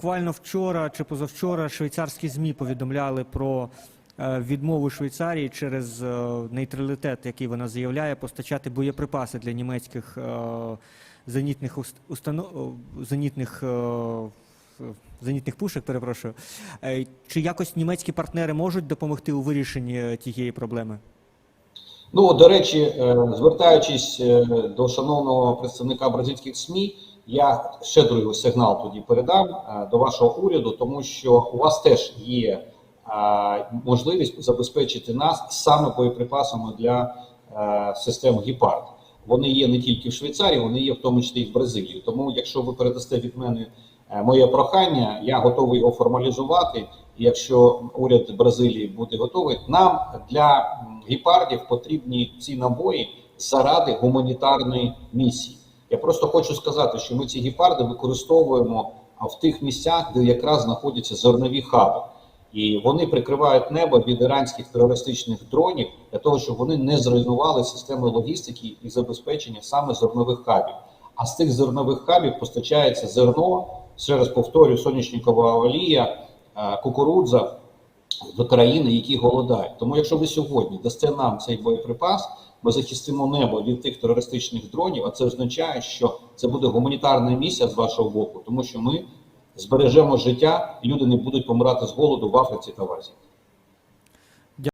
Буквально вчора чи позавчора швейцарські ЗМІ повідомляли про е, відмову Швейцарії через е, нейтралітет, який вона заявляє, постачати боєприпаси для німецьких е, зенітних установ... зенітних, зенітних пушек, перепрошую. Чи якось німецькі партнери можуть допомогти у вирішенні тієї проблеми? Ну, до речі, е, звертаючись е, до шановного представника бразильських СМІ, я ще другий сигнал тоді передам е, до вашого уряду, тому що у вас теж є можливість забезпечити нас саме боєприпасами для систем Гіпард. Вони є не тільки в Швейцарії, вони є в тому числі і в Бразилії. Тому, якщо ви передасте від мене моє прохання, я готовий його формалізувати. Якщо уряд Бразилії буде готовий, нам для м, гепардів потрібні ці набої заради гуманітарної місії. Я просто хочу сказати, що ми ці гепарди використовуємо в тих місцях, де якраз знаходяться зернові хаби. І вони прикривають небо від іранських терористичних дронів для того, щоб вони не зруйнували системи логістики і забезпечення саме зернових хабів. А з тих зернових хабів постачається зерно, ще раз повторюю, соняшникова олія, е, кукурудза в країни, які голодають. Тому, якщо ви сьогодні дасте нам цей боєприпас, ми захистимо небо від тих терористичних дронів. А це означає, що це буде гуманітарна місія з вашого боку, тому що ми збережемо життя, і люди не будуть помирати з голоду в Африці та в Азії.